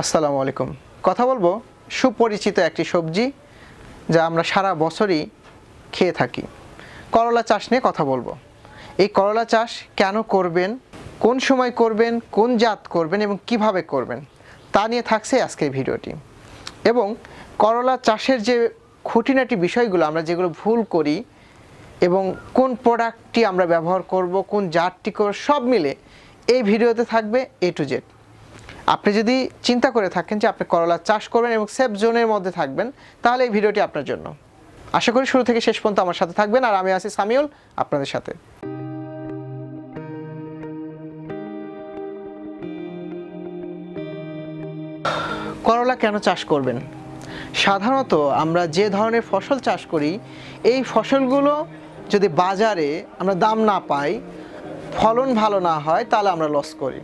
আসসালামু আলাইকুম। কথা বলব সুপরিচিত একটি সবজি যা আমরা সারা বছরই খেয়ে থাকি। করলা চাষ নিয়ে কথা বলব। এই করলা চাষ কেন করবেন, কোন সময় করবেন, কোন জাত করবেন এবং কীভাবে করবেন, তা নিয়ে থাকছে আজকের ভিডিওটি। এবং করলা চাষের যে খুঁটিনাটি বিষয়গুলো আমরা যেগুলো ভুল করি এবং কোন প্রোডাক্টটি আমরা ব্যবহার করব, কোন জাতটি করব, সব মিলে এই ভিডিওতে থাকবে এ টু জেড আপনি যদি চিন্তা করে থাকেন যে আপনি করলা চাষ করবেন এবং সেফ জোনের মধ্যে থাকবেন, তাহলে এই ভিডিওটি আপনার জন্য। আশা করি শুরু থেকে শেষ পর্যন্ত আমার সাথে থাকবেন আর আমি আছি সামিউল আপনাদের সাথে। করলা কেন চাষ করবেন? সাধারণত আমরা যে ধরনের ফসল চাষ করি, এই ফসলগুলো যদি বাজারে আমরা দাম না পাই, ফলন ভালো না হয়, তাহলে আমরা লস করি।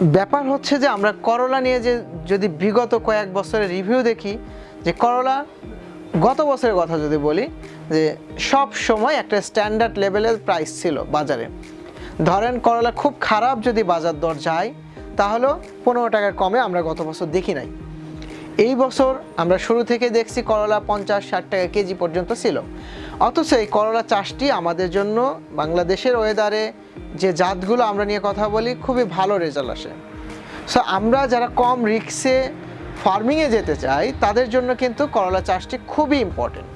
ব্যাপার হচ্ছে যে আমরা করলা নিয়ে যে যদি বিগত কয়েক বছরের রিভিউ দেখি, যে করলা গত বছরের কথা যদি বলি, যে সব সময় একটা স্ট্যান্ডার্ড লেভেলের প্রাইস ছিল বাজারে। ধরেন করলা খুব খারাপ যদি বাজার দর যায় তাহলেও পনেরো টাকার কমে আমরা গত বছর দেখি নাই। এই বছর আমরা শুরু থেকে দেখছি করলা পঞ্চাশ ষাট টাকা কেজি পর্যন্ত ছিল। অথচ এই করলা চাষটি আমাদের জন্য বাংলাদেশের ওয়েদারে যে জাতগুলো আমরা নিয়ে কথা বলি, খুবই ভালো রেজাল্ট আসে। সো আমরা যারা কম রিক্সে ফার্মিংয়ে যেতে চাই, তাদের জন্য কিন্তু করলা চাষটি খুবই ইম্পর্টেন্ট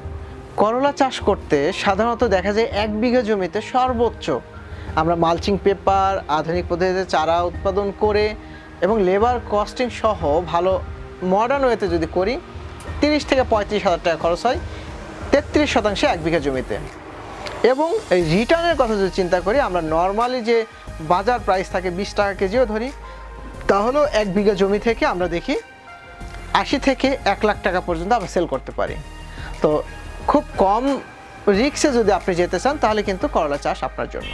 করলা চাষ করতে সাধারণত দেখা যায় এক বিঘা জমিতে সর্বোচ্চ আমরা মালচিং পেপার আধুনিক পদ্ধতিতে চারা উৎপাদন করে এবং লেবার কস্টিং সহ ভালো মডার্ন ওয়েতে যদি করি, তিরিশ থেকে পঁয়ত্রিশ হাজার টাকা খরচ হয়। তেত্রিশ শতাংশে এক বিঘা জমিতে। এবং এই রিটার্নের কথা যদি চিন্তা করি, আমরা নর্মালি যে বাজার প্রাইস থাকে বিশ টাকা কেজিও ধরি, তাহলেও এক বিঘা জমি থেকে আমরা দেখি আশি থেকে এক লাখ টাকা পর্যন্ত আমরা সেল করতে পারি। তো খুব কম রিক্সে যদি আপনি যেতে চান, তাহলে কিন্তু করলা চাষ আপনার জন্য।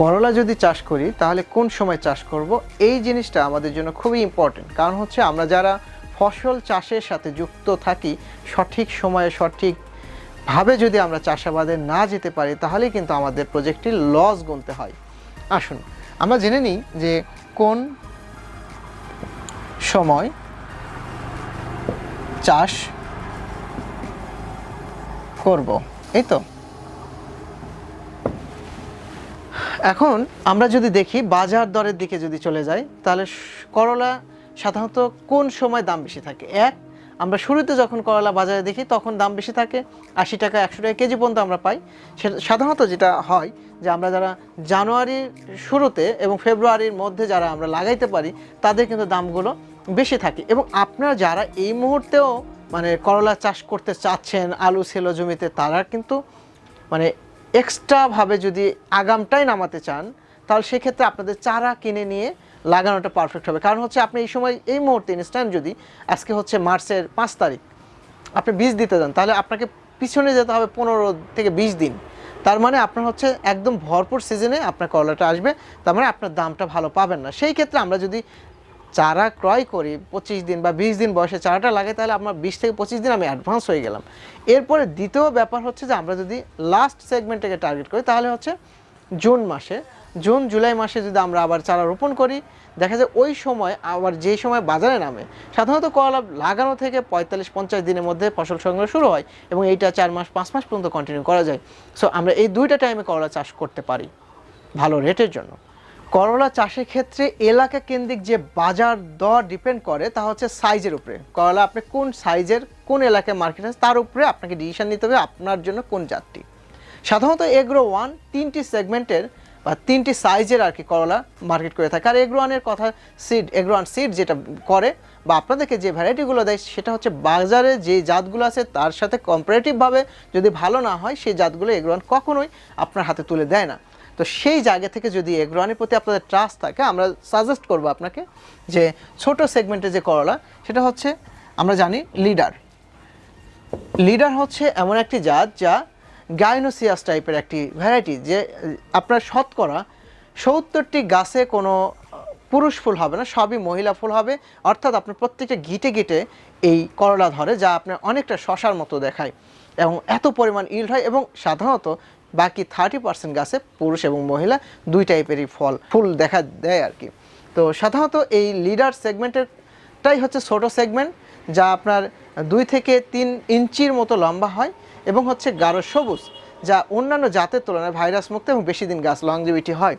করলা যদি চাষ করি, তাহলে কোন সময় চাষ করব? এই জিনিসটা আমাদের জন্য খুবই ইম্পর্টেন্ট কারণ হচ্ছে আমরা যারা ফসল চাষের সাথে যুক্ত থাকি, সঠিক সময়ে সঠিক ভাবে যদি আমরা চাষাবাদে না যেতে পারি, তাহলেই কিন্তু আমাদের প্রজেক্টটি লস গুনতে হয়। আসুন, আমরা জেনে নিই যে কোন সময় চাষ করব। এই তো। এখন আমরা যদি দেখি বাজার দরের দিকে যদি চলে যাই, তাহলে করলা সাধারণত কোন সময় দাম বেশি থাকে? এক আমরা শুরুতে যখন করলা বাজারে দেখি, তখন দাম বেশি থাকে। আশি টাকা, একশো টাকা, কেজি পর্যন্ত আমরা পাই। সাধারণত যেটা হয় যে আমরা যারা জানুয়ারির শুরুতে এবং ফেব্রুয়ারির মধ্যে যারা আমরা লাগাইতে পারি, তাদের কিন্তু দামগুলো বেশি থাকে। এবং আপনারা যারা এই মুহূর্তেও মানে করলা চাষ করতে চাচ্ছেন, আলু ছিল জমিতে, তারা কিন্তু মানে এক্সট্রাভাবে যদি আগামটাই নামাতে চান, তাহলে সেক্ষেত্রে আপনাদের চারা কিনে নিয়ে লাগানোটা পারফেক্ট হবে। কারণ হচ্ছে আপনি এই সময়, এই মুহূর্তে ইনস্ট্যান্ট যদি আজকে হচ্ছে মার্চের পাঁচ তারিখ আপনি বীজ দিতে যান, তাহলে আপনাকে পিছনে যেতে হবে পনেরো থেকে বিশ দিন। তার মানে আপনার হচ্ছে একদম ভরপুর সিজনে আপনার করলাটা আসবে, তার মানে আপনার দামটা ভালো পাবেন না। সেই ক্ষেত্রে আমরা যদি চারা ক্রয় করি, পঁচিশ দিন বা বিশ দিন বয়সে চারাটা লাগে, তাহলে আমার বিশ থেকে পঁচিশ দিন আমি অ্যাডভান্স হয়ে গেলাম। এরপরে দ্বিতীয় ব্যাপার হচ্ছে যে আমরা যদি লাস্ট সেগমেন্টটাকে টার্গেট করি, তাহলে হচ্ছে জুন মাসে জুন, জুলাই মাসে যদি আমরা আবার চারা রোপণ করি, দেখা যায় ওই সময় আবার যেই সময় বাজারে নামে, সাধারণত করলা লাগানো থেকে পঁয়তাল্লিশ, পঞ্চাশ দিনের মধ্যে ফসল সংগ্রহ শুরু হয় এবং এইটা চার মাস, পাঁচ মাস পর্যন্ত কন্টিনিউ করা যায়। সো আমরা এই দুইটা টাইমে করলা চাষ করতে পারি ভালো রেটের জন্য। করলা চাষের ক্ষেত্রে এলাকা কেন্দ্রিক যে বাজার দর ডিপেন্ড করে, তা হচ্ছে সাইজের উপরে। করলা আপনি কোন সাইজের কোন এলাকায় মার্কেট আছে, তার উপরে আপনাকে ডিসিশন নিতে হবে আপনার জন্য কোন জাতটি। সাধারণত এগ্রো ওয়ান তিনটি সেগমেন্টের বা তিনটি সাইজের আর কি করলা মার্কেট করে থাকে। আর এগ্রো ওয়ানের কথা সিড এগ্রোয়ান সিড যেটা করে বা আপনাদেরকে যে ভ্যারাইটিগুলো দেয়, সেটা হচ্ছে বাজারে যে জাতগুলো আছে, তার সাথে কম্পারেটিভভাবে যদি ভালো না হয়, সেই জাতগুলো এগ্রো ওয়ান কখনোই আপনার হাতে তুলে দেয় না। তো সেই জায়গা থেকে যদি এগ্রোয়ানের প্রতি আপনাদের ট্রাস্ট থাকে, আমরা সাজেস্ট করব আপনাকে যে ছোট সেগমেন্টে যে করলা, সেটা হচ্ছে, আমরা জানি লিডার। লিডার হচ্ছে এমন একটি জাত যা গাইনোসিয়াস টাইপের একটি ভ্যারাইটি যে, আপনার শতকরা সত্তরটি গাছে কোনো পুরুষ ফুল হবে না, সবই মহিলা ফুল হবে। অর্থাৎ আপনার প্রত্যেকটা গিটে গিটে এই করলা ধরে, যা আপনার অনেকটা শশার মতো দেখায় এবং এত পরিমাণ ইল্ড হয় এবং সাধারণত বাকি থার্টি পার্সেন্ট গাছে পুরুষ এবং মহিলা দুই টাইপেরই ফল, ফুল দেখা দেয় আর কি। তো সাধারণত এই লিডার সেগমেন্টের একটাই হচ্ছে ছোট সেগমেন্ট যা আপনার দুই থেকে তিন ইঞ্চির মতো লম্বা হয়। এবং হচ্ছে গাঢ় সবুজ, যা অন্যান্য জাতের তুলনায় ভাইরাস মুক্ত এবং বেশি দিন গাছ লংজিভিটি হয়।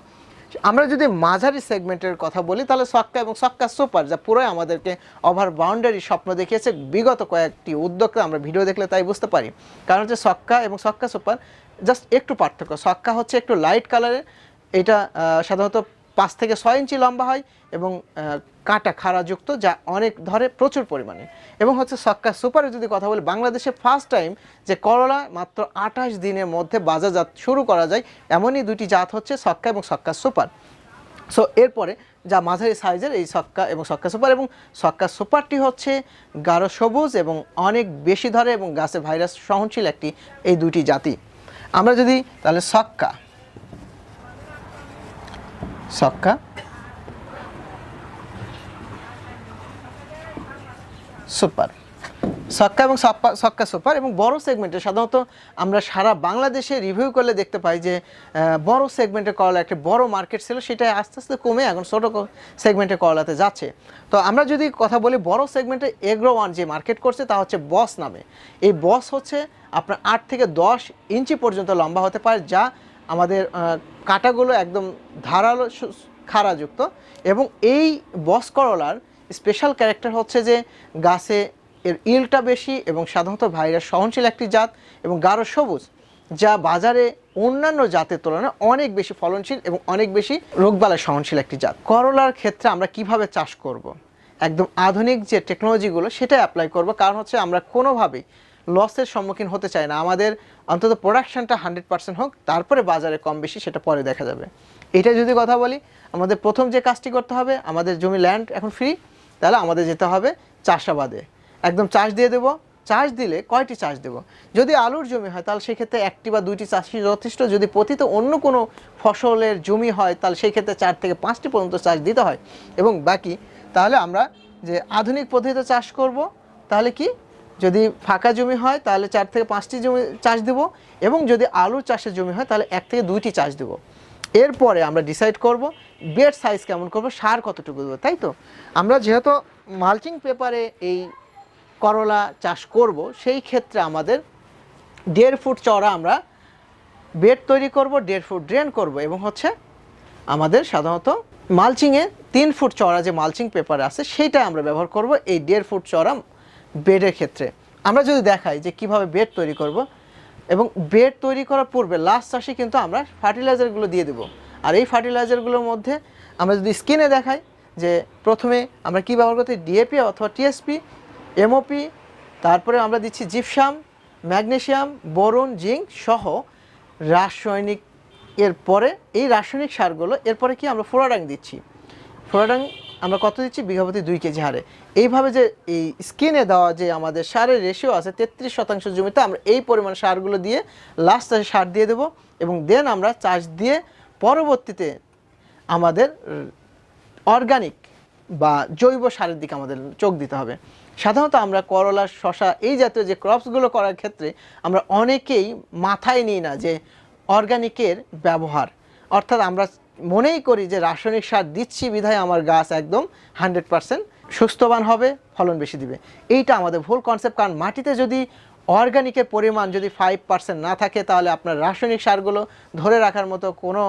আমরা যদি মাঝারি সেগমেন্টের কথা বলি, তাহলে সক্কা এবং সক্কা সুপার যা পুরোই আমাদেরকে ওভার বাউন্ডারি স্বপ্ন দেখিয়েছে। বিগত কয়েকটি উদ্যোগকে আমরা ভিডিও দেখলে তাই বুঝতে পারি। কারণ হচ্ছে সক্কা এবং সক্কা সুপার জাস্ট একটু পার্থক্য। সক্কা হচ্ছে একটু লাইট কালারের এটা সাধারণত পাঁচ থেকে ছয় ইঞ্চি লম্বা হয় এবং কাটা খাড়াযুক্ত, যা অনেক ধরে প্রচুর পরিমাণে। এবং হচ্ছে সক্কা সুপারের যদি কথা বলি, বাংলাদেশে ফার্স্ট টাইম যে করলা মাত্র আঠাশ দিনের মধ্যে বাজারজাত শুরু করা যায়, এমনই দুটি জাত হচ্ছে সক্কা এবং সক্কা সুপার। সো এরপরে যা মাঝারি সাইজের এই সক্কা এবং সক্কা সুপার এবং সক্কা সুপারটি হচ্ছে গাঢ় সবুজ এবং অনেক বেশি ধরে এবং গাছে ভাইরাস সহনশীল একটি, এই দুটি জাতি। আমরা যদি তাহলে সক্কা সক্কা। সুপার। সক্কা এবং সক্কা সুপার এবং বড় সেগমেন্টে সাধারণত আমরা সারা বাংলাদেশে রিভিউ করলে দেখতে পাই যে বড় সেগমেন্টে করলা একটা বড় মার্কেট ছিল সেটা আস্তে আস্তে কমে এখন ছোটো সেগমেন্টে করলাতে যাচ্ছে। তো আমরা যদি কথা বলি বড় সেগমেন্টে এগ্রো ওয়ান যে মার্কেট করছে, তা হচ্ছে বস নামে। এই বস হচ্ছে আপনার আট থেকে দশ ইঞ্চি পর্যন্ত লম্বা হতে পারে, যা আমাদের কাঁটাগুলো একদম ধারালো খাড়াযুক্ত এবং এই বস করলার স্পেশাল ক্যারেক্টার হচ্ছে যে গাছে এর ইলটা বেশি এবং সাধারণত ভাইরাস সহনশীল একটি জাত এবং গাঢ় সবুজ, যা বাজারে অন্যান্য জাতের তুলনায় অনেক বেশি ফলনশীল এবং অনেক বেশি রোগবালাই সহনশীল একটি জাত করলার ক্ষেত্রে আমরা কীভাবে চাষ করব। একদম আধুনিক যে টেকনোলজিগুলো সেটাই অ্যাপ্লাই করব, কারণ হচ্ছে আমরা কোনোভাবেই লসের সম্মুখীন হতে চাই না। আমাদের অন্তত প্রোডাকশানটা হান্ড্রেড পার্সেন্ট হোক, তারপরে বাজারে কম বেশি সেটা পরে দেখা যাবে। এটা যদি কথা বলি, আমাদের প্রথম যে কাজটি করতে হবে, আমাদের জমি ল্যান্ড এখন ফ্রি তাহলে আমাদের যেতে হবে চাষাবাদে। একদম চাষ দিয়ে দেবো, চাষ দিলে কয়টি চাষ দেবো? যদি আলুর জমি হয়, তাহলে সেক্ষেত্রে একটি বা দুইটি চাষই যথেষ্ট। যদি পতিত অন্য কোনো ফসলের জমি হয়, তাহলে সেই ক্ষেত্রে চার থেকে পাঁচটি পর্যন্ত চাষ দিতে হয়। এবং বাকি, তাহলে আমরা যে আধুনিক পদ্ধতিতে চাষ করব, তাহলে কি? যদি ফাঁকা জমি হয়, তাহলে চার থেকে পাঁচটি জমি চাষ দেব এবং যদি আলু চাষের জমি হয়, তাহলে এক থেকে দুইটি চাষ দেবো। এরপরে আমরা ডিসাইড করব বেড সাইজ কেমন করব, সার কতটুকু দেবো, তাই তো? আমরা যেহেতু মালচিং পেপারে এই করলা চাষ করব, সেই ক্ষেত্রে আমাদের দেড় ফুট চওড়া আমরা বেড তৈরি করব, দেড় ফুট ড্রেন করব এবং হচ্ছে আমাদের সাধারণত মালচিংয়ে তিন ফুট চওড়া যে মালচিং পেপার আছে, সেইটা আমরা ব্যবহার করব, এই দেড় ফুট চওড়া বেডের ক্ষেত্রে। আমরা যদি দেখাই যে কীভাবে বেড তৈরি করব, এবং বেড তৈরি করার পূর্বে লাস্ট চাষে কিন্তু আমরা ফার্টিলাইজারগুলো দিয়ে দেবো। আর এই ফার্টিলাইজারগুলোর মধ্যে আমরা যদি স্কিনে দেখাই যে প্রথমে আমরা কি ব্যবহার করতে ডিএপি অথবা টিএসপি এমওপি তারপরে আমরা দিচ্ছি জিপসাম ম্যাগনেসিয়াম বোরন জিঙ্ক সহ রাসায়নিক। এর পরে এই রাসায়নিক সারগুলো, এরপরে কি আমরা ফোরাডাং দিচ্ছি। ফোরাডাং আমরা কত দিচ্ছি? বিঘাপতি দুই কেজি হারে। এইভাবে যে এই স্কিনে দেওয়া যে আমাদের সারের রেশিও আছে, তেত্রিশ শতাংশ জমিতে আমরা এই পরিমাণ সারগুলো দিয়ে লাস্ট চাষে সার দিয়ে দেবো এবং দেন আমরা চাষ দিয়ে পরবর্তীতে আমাদের অর্গানিক বা জৈব সারের দিকে আমাদের চোখ দিতে হবে। সাধারণত আমরা করলা শশা এই জাতীয় যে ক্রপসগুলো করার ক্ষেত্রে আমরা অনেকেই মাথায় নিই না যে অর্গানিকের ব্যবহার। অর্থাৎ আমরা মনেই করি যে রাসায়নিক সার দিচ্ছি বিধায় আমার গাছ একদম হান্ড্রেড পার্সেন্ট সুস্থবান হবে, ফলন বেশি দিবে। এইটা আমাদের ভুল কনসেপ্ট কারণ মাটিতে যদি অর্গানিকের পরিমাণ যদি ফাইভ পার্সেন্ট না থাকে, তাহলে আপনার রাসায়নিক সারগুলো ধরে রাখার মতো কোনো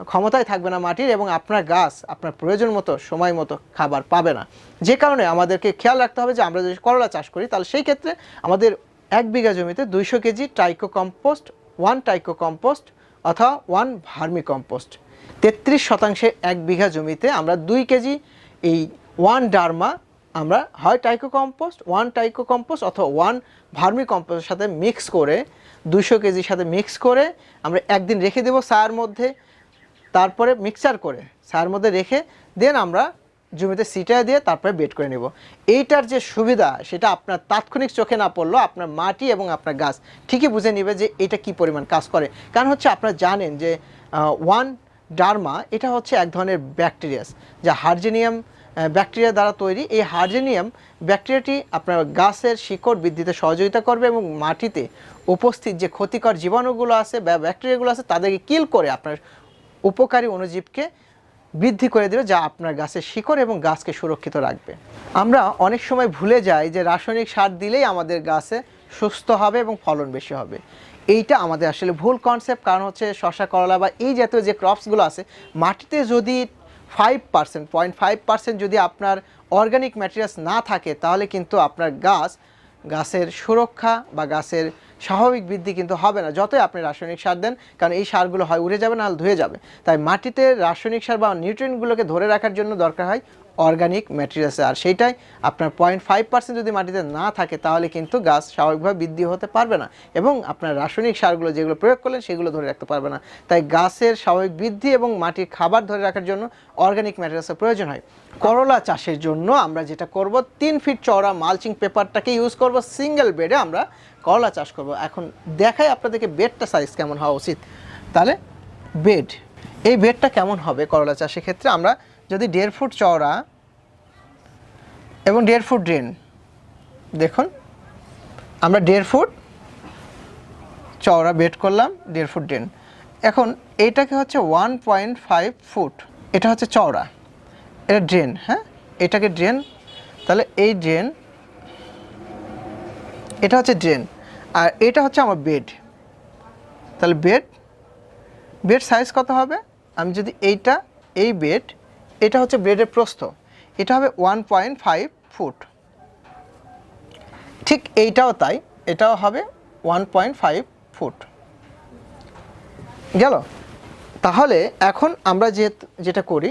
ক্ষমতাই থাকবে না মাটির এবং আপনার গাছ আপনার প্রয়োজন মতো, সময় মতো খাবার পাবে না। যে কারণে আমাদেরকে খেয়াল রাখতে হবে যে আমরা যদি করলা চাষ করি, তাহলে সেই ক্ষেত্রে আমাদের এক বিঘা জমিতে দুইশো কেজি টাইকো কম্পোস্ট ওয়ান টাইকো কম্পোস্ট অথবা ওয়ান ভার্মি কম্পোস্ট তেত্রিশ শতাংশে এক বিঘা জমিতে আমরা দুই কেজি এই ওয়ান ডার্মা আমরা হয় টাইকো কম্পোস্ট ওয়ান টাইকো কম্পোস্ট অথবা ওয়ান ভার্মি কম্পোস্টের সাথে মিক্স করে দুশো কেজির সাথে মিক্স করে আমরা একদিন রেখে দেবো সার মধ্যে, তারপরে মিক্সচার করে সার মধ্যে রেখে দেন আমরা জমিতে সিটা দিয়ে তারপরে বেড করে নেব। এইটার যে সুবিধা, সেটা আপনার তাৎক্ষণিক চোখে না পড়লেও আপনার মাটি এবং আপনার গাছ ঠিকই বুঝে নেবে যে এটা কি পরিমাণ কাজ করে। কারণ হচ্ছে আপনারা জানেন যে ওয়ান ডার্মা, এটা হচ্ছে এক ধরনের ব্যাকটেরিয়াস, যা হার্জেনিয়াম ব্যাকটেরিয়া দ্বারা তৈরি। এই হার্জেনিয়াম ব্যাকটেরিয়াটি আপনার গাছের শিকড় বৃদ্ধিতে সহযোগিতা করবে এবং মাটিতে উপস্থিত যে ক্ষতিকর জীবাণুগুলো আছে বা ব্যাকটেরিয়াগুলো আছে, তাদেরকে কিল করে আপনার উপকারী অণুজীবকে বৃদ্ধি করে দেবে, যা আপনার গাছের শিকড় এবং গাছকে সুরক্ষিত রাখবে। আমরা অনেক সময় ভুলে যাই যে রাসায়নিক সার দিলেই আমাদের গাছে সুস্থ হবে এবং ফলন বেশি হবে। এইটা আমাদের আসলে ভুল কনসেপ্ট কারণ হচ্ছে শশা করলা বা এই জাতীয় যে ক্রপসগুলো আছে, মাটিতে যদি five percent point five percent যদি আপনার অর্গানিক ম্যাটেরিয়ালস না থাকে, তাহলে কিন্তু আপনার গাছ, গাছের সুরক্ষা বা গাছের স্বাভাবিক বৃদ্ধি কিন্তু হবে না, যতই আপনি রাসায়নিক সার দেন, কারণ এই সারগুলো হয় উড়ে যাবে না ধুয়ে যাবে। তাই মাটিতে রাসায়নিক সার বা নিউট্রিয়েন্টগুলোকে ধরে রাখার জন্য দরকার হয় অর্গানিক ম্যাটেরিয়ালস আর সেইটাই আপনার পয়েন্ট ফাইভ পার্সেন্ট যদি মাটিতে না থাকে, তাহলে কিন্তু গাছ স্বাভাবিকভাবে বৃদ্ধি হতে পারবে না এবং আপনার রাসায়নিক সারগুলো যেগুলো প্রয়োগ করলেন, সেগুলো ধরে রাখতে পারবে না। তাই গাছের স্বাভাবিক বৃদ্ধি এবং মাটির খাবার ধরে রাখার জন্য অর্গানিক ম্যাটেরিয়ালসের প্রয়োজন হয়। করলা চাষের জন্য আমরা যেটা করব, তিন ফিট চওড়া মালচিং পেপারটাকে ইউজ করব সিঙ্গেল বেডে আমরা করলা চাষ করব। এখন দেখাই আপনাদেরকে বেডটা সাইজ কেমন হওয়া উচিত। তাহলে বেড এই বেডটা কেমন হবে করলা চাষের ক্ষেত্রে? আমরা যদি দেড় ফুট চওড়া এবং দেড় ফুট ড্রেন, দেখুন, আমরা দেড় ফুট চওড়া বেড করলাম, দেড় ফুট ড্রেন। এখন এইটাকে হচ্ছে ওয়ান পয়েন্ট ফাইভ ফুট, এটা হচ্ছে চওড়া, এটা ড্রেন হ্যাঁ? এটাকে ড্রেন, তাহলে এই ড্রেন, এটা হচ্ছে ড্রেন, আর এটা হচ্ছে আমার বেড। তাহলে বেড বেড সাইজ কত হবে? আমি যদি এইটা, এই বেড এটা হচ্ছে বেডের প্রস্থ। এটা হবে ওয়ান পয়েন্ট ফাইভ ফুট ঠিক এইটাও তাই, এটাও হবে ওয়ান পয়েন্ট ফাইভ ফুট গেল? তাহলে এখন আমরা যে, যেটা করি,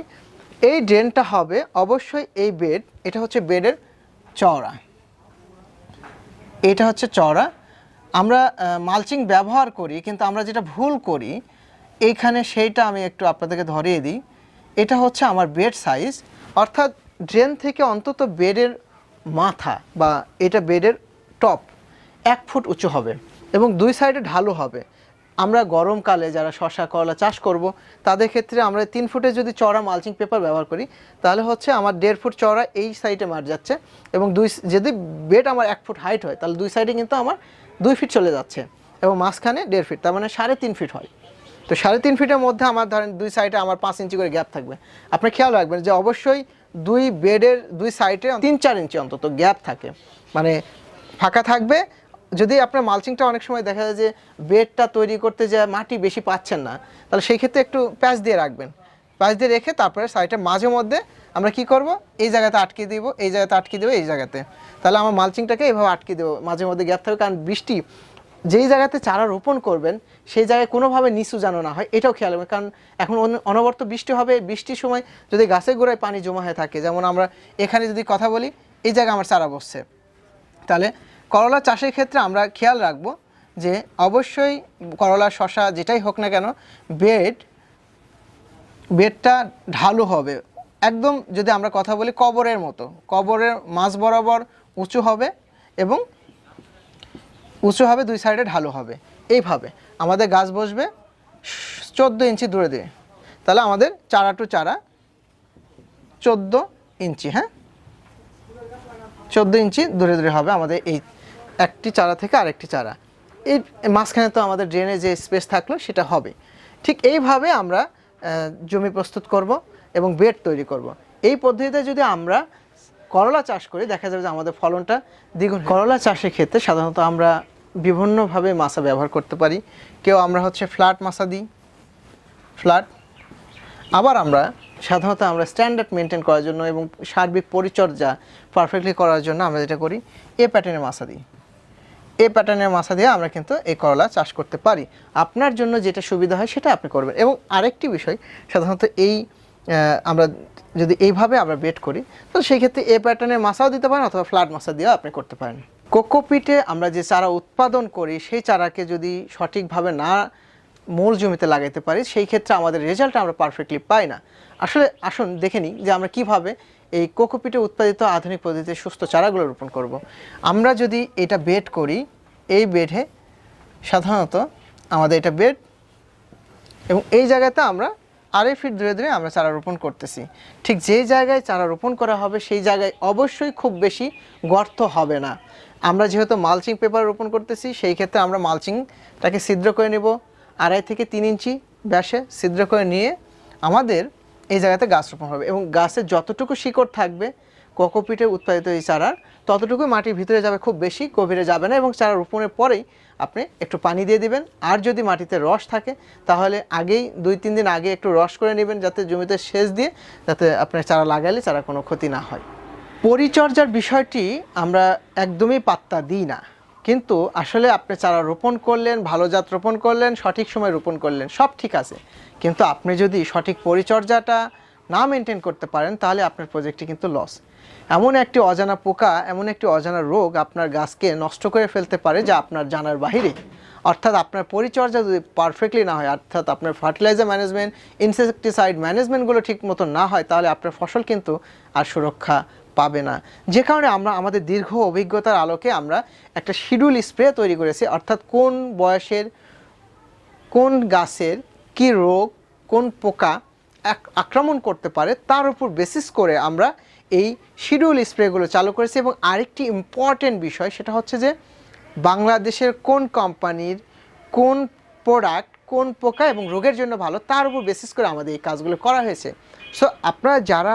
এই ড্রেনটা হবে অবশ্যই এই বেড এটা হচ্ছে বেডের চওড়া। এটা হচ্ছে চওড়া। আমরা মালচিং ব্যবহার করি, কিন্তু আমরা যেটা ভুল করি, এইখানে সেইটা আমি একটু আপনাদেরকে ধরিয়ে দিই। এটা হচ্ছে আমার বেড সাইজ অর্থাৎ ড্রেন থেকে অন্তত বেডের মাথা বা এটা বেডের টপ এক ফুট উঁচু হবে এবং দুই সাইডে ঢালু হবে। আমরা গরমকালে যারা শশা করলা চাষ করব, তাদের ক্ষেত্রে আমরা তিন ফুটে যদি চড়া মালচিং পেপার ব্যবহার করি, তাহলে হচ্ছে আমার দেড় ফুট চড়া এই সাইডে মার যাচ্ছে এবং দুই যদি বেড আমার এক ফুট হাইট হয়, তাহলে দুই সাইডে কিন্তু আমার দুই ফিট চলে যাচ্ছে এবং মাঝখানে দেড় ফিট তার মানে সাড়ে তিন ফিট হয়। তো সাড়ে তিন ফিটের মধ্যে আমার ধরেন দুই সাইডে আমার পাঁচ ইঞ্চি করে গ্যাপ থাকবে। আপনি খেয়াল রাখবেন যে অবশ্যই দুই বেডের দুই সাইডে তিন চার ইঞ্চি অন্তত গ্যাপ থাকে। মানে ফাঁকা থাকবে। যদি আপনার মালচিংটা অনেক সময় দেখা যায় যে বেডটা তৈরি করতে যে মাটি বেশি পাচ্ছেন না, তাহলে সেই ক্ষেত্রে একটু প্যাচ দিয়ে রাখবেন। প্যাচ দিয়ে রেখে তারপরে সাইডের মাঝে মধ্যে আমরা কি করব? এই জায়গাতে আটকে দিব, এই জায়গাতে আটকে দেবো, এই জায়গাতে। তাহলে আমার মালচিংটাকে এইভাবে আটকে দেবো, মাঝে মধ্যে গ্যাপ থাকবে। কারণ বৃষ্টি যেই জায়গাতে চারা রোপণ করবেন, সেই জায়গায় কোনোভাবে নিচু যেন না হয়, এটাও খেয়াল রাখবেন। কারণ এখন অন- অনবরত বৃষ্টি হবে, বৃষ্টির সময় যদি গাছের গোড়ায় পানি জমা হয়ে থাকে, যেমন আমরা এখানে যদি কথা বলি, এই জায়গায় আমার চারা বসছে। তাহলে করলা চাষের ক্ষেত্রে আমরা খেয়াল রাখব যে অবশ্যই করলা শশা যেটাই হোক না কেন, বেড, বেডটা ঢালু হবে। একদম যদি আমরা কথা বলি কবরের মতো, কবরের মাঝ বরাবর উঁচু হবে এবং উঁচু হবে, দুই সাইডে ঢালু হবে। এইভাবে আমাদের গাছ বসবে চোদ্দ ইঞ্চি দূরে দিয়ে। তাহলে আমাদের চারা টু চারা চোদ্দ ইঞ্চি হ্যাঁ? চোদ্দ ইঞ্চি দূরে দূরে হবে আমাদের এই একটি চারা থেকে আরেকটি চারা। এই মাঝখানে তো আমাদের ড্রেনে যে স্পেস থাকল সেটা হবে। ঠিক এইভাবে আমরা জমি প্রস্তুত করব এবং বেড তৈরি করব। এই পদ্ধতিতে যদি আমরা করলা চাষ করি, দেখা যাবে যে আমাদের ফলনটা দ্বিগুণ করলা চাষের ক্ষেত্রে সাধারণত আমরা বিভিন্নভাবে মাছা ব্যবহার করতে পারি। কেউ আমরা হচ্ছে ফ্ল্যাট মাছা দিই। ফ্ল্যাট আবার আমরা সাধারণত আমরা স্ট্যান্ডার্ড মেনটেন করার জন্য এবং সার্বিক পরিচর্যা পারফেক্টলি করার জন্য আমরা যেটা করি, এ প্যাটার্নের মাছা দিই। এই প্যাটার্নের মাছা দিয়ে আমরা কিন্তু এই করলা চাষ করতে পারি। আপনার জন্য যেটা সুবিধা হয় সেটা আপনি করবেন। এবং আরেকটি বিষয়, সাধারণত এই আমরা যদি এইভাবে আমরা বেট করি তাহলে সেই ক্ষেত্রে এই প্যাটার্নের মাছাও দিতে পারেন অথবা ফ্ল্যাট মাছা দিয়েও আপনি করতে পারেন। কোকোপিটে আমরা যে চারা উৎপাদন করি, সেই চারাকে যদি সঠিকভাবে না মূল জমিতে লাগাইতে পারি, সেই ক্ষেত্রে আমাদের রেজাল্ট আমরা পারফেক্টলি পাই না। আসলে আসুন দেখে নিই যে আমরা কীভাবে এই কোকোপিটে উৎপাদিত আধুনিক পদ্ধতিতে সুস্থ চারাগুলো রোপণ করব। আমরা যদি এটা বেড করি, এই বেডে সাধারণত আমাদের এটা বেড এবং এই জায়গাতে আমরা আড়াই ফিট দূরে দূরে আমরা চারা রোপণ করতেছি। ঠিক যে জায়গায় চারা রোপণ করা হবে, সেই জায়গায় অবশ্যই খুব বেশি গর্ত হবে না। আমরা যেহেতু মালচিং পেপার রোপণ করতেছি, সেই ক্ষেত্রে আমরা মালচিংটাকে ছিদ্র করে নেব। আড়াই থেকে তিন ইঞ্চি ব্যাসে ছিদ্র করে নিয়ে আমাদের এই জায়গাতে গাছ রোপণ হবে এবং গাছের যতটুকু শিকড় থাকবে কোকোপিটে উৎপাদিত এই চারার ততটুকু মাটির ভিতরে যাবে, খুব বেশি গভীরে যাবে না এবং চারা রোপণের পরেই আপনি একটু পানি দিয়ে দিবেন। আর যদি মাটিতে রস থাকে, তাহলে আগেই দুই তিন দিন আগে একটু রস করে নেবেন যাতে জমিতে সেচ দিয়ে, যাতে আপনার চারা লাগালে চারা কোনো ক্ষতি না হয়। পরিচর্যার বিষয়টি আমরা একদমই পাত্তা দিই না। কিন্তু আসলে আপনি চারা রোপণ করলেন, ভালো জাত রোপণ করলেন, সঠিক সময় রোপণ করলেন, সব ঠিক আছে। কিন্তু আপনি যদি সঠিক পরিচর্যাটা না মেনটেন করতে পারেন, তাহলে আপনার প্রজেক্টটি কিন্তু লস এমন একটি অজানা পোকা, এমন একটি অজানা রোগ আপনার গাছকে নষ্ট করে ফেলতে পারে যা আপনার জানার বাহিরে। অর্থাৎ আপনার পরিচর্যা যদি পারফেক্টলি না হয়, অর্থাৎ আপনার ফার্টিলাইজার ম্যানেজমেন্ট ইনসেকটিসাইড ম্যানেজমেন্টগুলো ঠিক মতো না হয়, তাহলে আপনার ফসল কিন্তু আর সুরক্ষা পাবে না। যে কারণে আমরা, আমাদের দীর্ঘ অভিজ্ঞতার আলোকে আমরা একটা শিডিউল স্প্রে তৈরি করেছি। অর্থাৎ কোন বয়সের, কোন গাছের কি রোগ, কোন পোকা আক্রমণ করতে পারে, তার উপর বেসিস করে আমরা এই শিডিউল স্প্রেগুলো চালু করেছি। এবং আরেকটি ইম্পর্টেন্ট বিষয়, সেটা হচ্ছে যে বাংলাদেশের কোন কোম্পানির কোন প্রোডাক্ট কোন পোকা এবং রোগের জন্য ভালো, তার উপর বেসিস করে আমাদের এই কাজগুলো করা হয়েছে। সো আপনারা যারা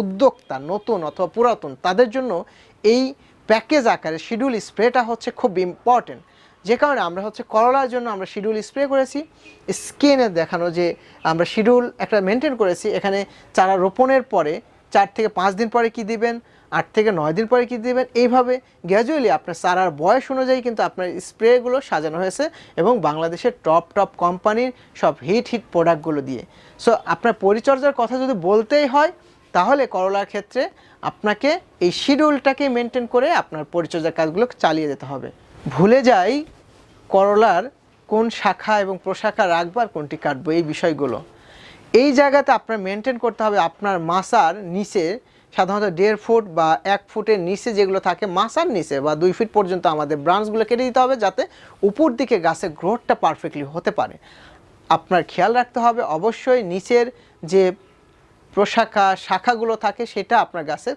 উদ্যোক্তা, নতুন অথবা পুরাতন, তাদের জন্য এই প্যাকেজ আকারে শিডিউল স্প্রেটা হচ্ছে খুব ইম্পর্টেন্ট যে কারণে আমরা হচ্ছে করলার জন্য আমরা শিডিউল স্প্রে করেছি, স্কিনে দেখানো যে আমরা শিডিউল একটা মেনটেন করেছি, এখানে চারা রোপণের পরে চার থেকে পাঁচ দিন পরে কি দিবেন, আট থেকে নয় দিন পরে কি দিবেন, এইভাবে গ্র্যাজুয়ালি আপনার চারার বয়স অনুযায়ী কিন্তু আপনার স্প্রেগুলো সাজানো হয়েছে এবং বাংলাদেশের টপ টপ কোম্পানির সব হিট হিট প্রোডাক্টগুলো দিয়ে। সো আপনার পরিচর্যার কথা যদি বলতেই হয় তাহলে করলার ক্ষেত্রে আপনাকে এই শিডিউলটাকে মেনটেন করে আপনার পরিচর্যার কাজগুলো চালিয়ে যেতে হবে। ভুলে যাই করলার কোন শাখা এবং প্রশাখা রাখব আর কোনটি কাটবো, এই বিষয়গুলো। এই জায়গাতে আপনার মেনটেন করতে হবে আপনার মাসার নিচে, সাধারণত দেড় ফুট বা এক ফুটের নিচে যেগুলো থাকে, মাসার নিচে বা দুই ফিট পর্যন্ত আমাদের ব্রাঞ্চগুলো কেটে দিতে হবে যাতে উপর দিকে গাছের গ্রোথটা পারফেক্টলি হতে পারে। আপনার খেয়াল রাখতে হবে অবশ্যই নিচের যে প্রশাখা শাখাগুলো থাকে, সেটা আপনার গাছের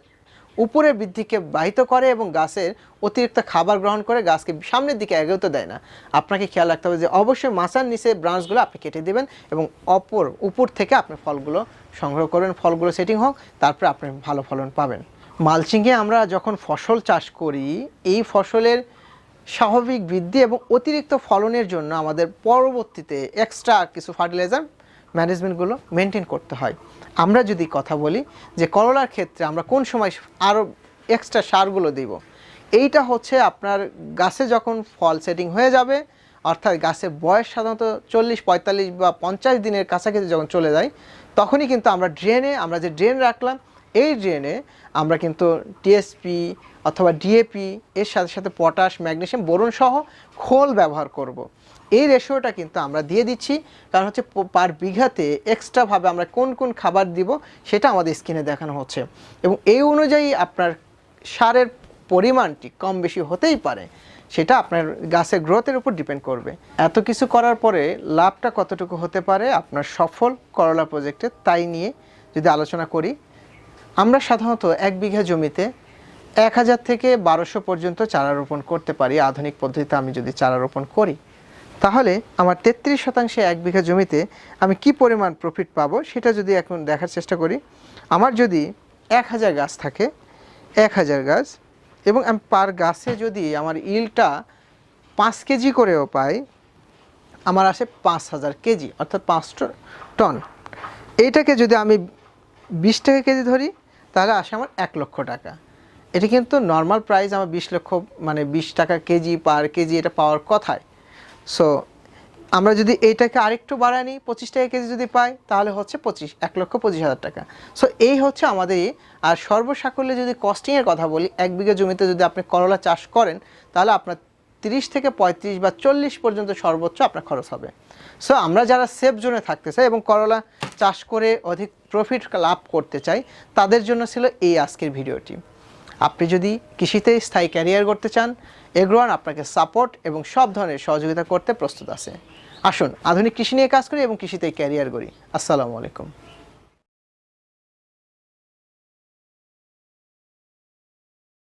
উপরের বৃদ্ধিকে বাহিত করে এবং গাছের অতিরিক্ত খাবার গ্রহণ করে গাছকে সামনের দিকে এগোতে দেয় না। আপনাকে খেয়াল রাখতে হবে যে অবশ্যই মাছার নিচে ব্রাঞ্চগুলো আপনি কেটে দেবেন এবং অপর, উপর থেকে আপনি ফলগুলো সংগ্রহ করবেন, ফলগুলো সেটিং হোক, তারপরে আপনি ভালো ফলন পাবেন। মালচিংয়ে আমরা যখন ফসল চাষ করি, এই ফসলের স্বাভাবিক বৃদ্ধি এবং অতিরিক্ত ফলনের জন্য আমাদের পরবর্তীতে এক্সট্রা কিছু ফার্টিলাইজার ম্যানেজমেন্টগুলো মেনটেন করতে হয়। আমরা যদি কথা বলি যে করলার ক্ষেত্রে আমরা কোন সময় আরও এক্সট্রা সারগুলো দিব, এইটা হচ্ছে আপনার গাছে যখন ফল সেটিং হয়ে যাবে, অর্থাৎ গাছে বয়স সাধারণত চল্লিশ, পঁয়তাল্লিশ বা পঞ্চাশ দিনের কাছাকাছি যখন চলে যায়, তখনই কিন্তু আমরা ড্রেনে আমরা যে ড্রেন রাখলাম, এই ড্রেনে আমরা কিন্তু টিএসপি অথবা ডিএপি এর সাথে সাথে পটাশ ম্যাগনেশিয়াম বোরন সহ খোল ব্যবহার করব। এই রেশিওটা কিন্তু আমরা দিয়ে দিচ্ছি। কারণ হচ্ছে পার বিঘাতে এক্সট্রাভাবে আমরা কোন কোন খাবার দিব সেটা আমাদের স্ক্রিনে দেখানো হচ্ছে। এবং এই অনুযায়ী আপনার সারের পরিমাণটি কম বেশি হতেই পারে, সেটা আপনার গাছের গ্রোথের উপর ডিপেন্ড করবে। এত কিছু করার পরে লাভটা কতটুকু হতে পারে আপনার সফল করলা প্রজেক্টে তাই নিয়ে যদি আলোচনা করি, আমরা সাধারণত এক বিঘা জমিতে এক হাজার থেকে বারোশো পর্যন্ত চারা রোপণ করতে পারি। আধুনিক পদ্ধতিতে আমি যদি চারা রোপণ করি তাহলে আমার তেত্রিশ শতাংশে এক বিঘা জমিতে আমি কি পরিমাণ প্রফিট পাবো সেটা যদি এখন দেখার চেষ্টা করি, আমার যদি এক হাজার গাছ থাকে, এক হাজার গাছ, এবং আমি পার গাছে যদি আমার ইলটা পাঁচ কেজি করেও পাই, আমার আসে পাঁচ হাজার কেজি, অর্থাৎ পাঁচ টন। এইটাকে যদি আমি বিশ টাকা কেজি ধরি, তাহলে আসে আমার এক লক্ষ টাকা। এটি কিন্তু নর্মাল প্রাইস আমার বিশ লক্ষ মানে বিশ টাকা কেজি পার কেজি এটা পাওয়ার কথায় সো আমরা যদি এইটাকে আরেকটু বাড়াই নিই, পঁচিশ টাকা কেজি যদি পাই, তাহলে হচ্ছে পঁচিশ, এক লক্ষ পঁচিশ হাজার টাকা সো এই হচ্ছে আমাদের। আর সর্বসাকল্যে যদি কস্টিংয়ের কথা বলি, এক বিঘা জমিতে যদি আপনি করলা চাষ করেন, তাহলে আপনার তিরিশ থেকে পঁয়ত্রিশ বা চল্লিশ পর্যন্ত সর্বোচ্চ আপনার খরচ হবে সো আমরা যারা সেফ জোনে থাকতে চাই এবং করলা চাষ করে অধিক প্রফিট লাভ করতে চাই, তাদের জন্য ছিল এই আজকের ভিডিওটি আপনি যদি কৃষিতে স্থায়ী ক্যারিয়ার করতে চান, এগ্রোয়ান আপনাকে সাপোর্ট এবং সব ধরনের সহযোগিতা করতে প্রস্তুত আছে। আসুন, আধুনিক কৃষি নিয়ে কাজ করি এবং কৃষিতে ক্যারিয়ার করি আসসালামু আলাইকুম।